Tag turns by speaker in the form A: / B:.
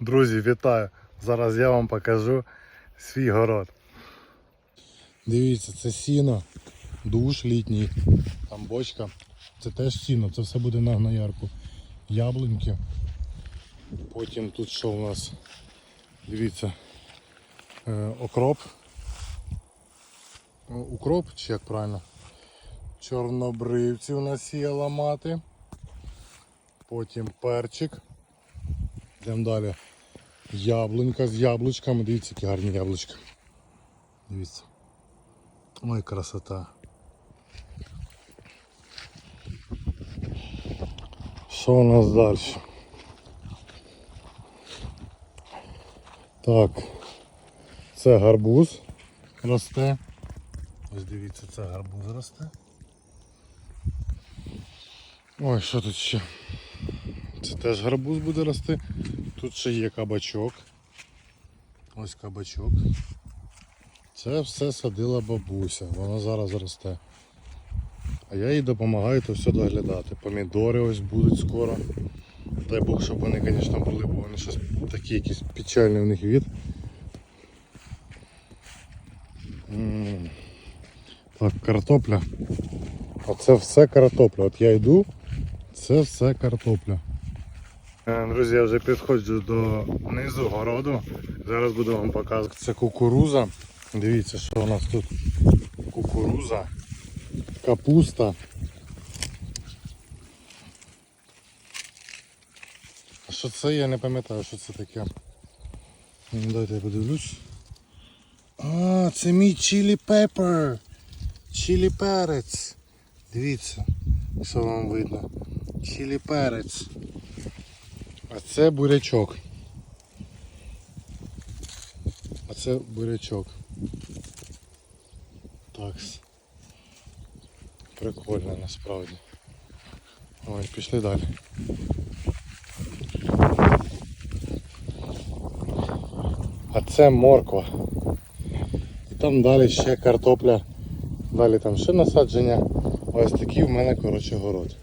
A: Друзі, вітаю! Зараз я вам покажу свій город. Дивіться, це сіно, душ літній, там бочка. Це теж сіно, це все буде на гноярку. Яблуньки. Потім тут що у нас? Дивіться. е, окроп. Укроп, чи як правильно? Чорнобривці у нас є ламати. Потім перчик. Йдемо далі. Яблунька з яблучками. Дивіться, які гарні яблучка. Дивіться. Ой, красота. Що у нас далі? Так. Це гарбуз росте. Ось дивіться, це гарбуз росте. Ой, що тут ще? Це теж гарбуз буде рости. Тут ще є кабачок. Ось кабачок. Це все садила бабуся, воно зараз росте. А я їй допомагаю то все доглядати. Помідори ось будуть скоро. Дай Бог, щоб вони, звісно, були, бо вони щось такі якісь печальний у них від. Так, картопля. Оце все картопля. От я йду, це все картопля. Е, Друзі, я вже підходжу до низу городу. Зараз буду вам показувати. Це кукуруза. Дивіться, що у нас тут. Кукуруза, капуста. А що це? Я не пам'ятаю, що це таке. Ну, Дайте я подивлюсь. А, це мій чилі пепер. Чилі перець. Дивіться, що вам видно. Чилі перець. А це бурячок. А це бурячок. Так. Прикольно насправді. Ой, пішли далі. А це морква. І там далі ще картопля. Далі там ще насадження. Ось такий в мене коротше город.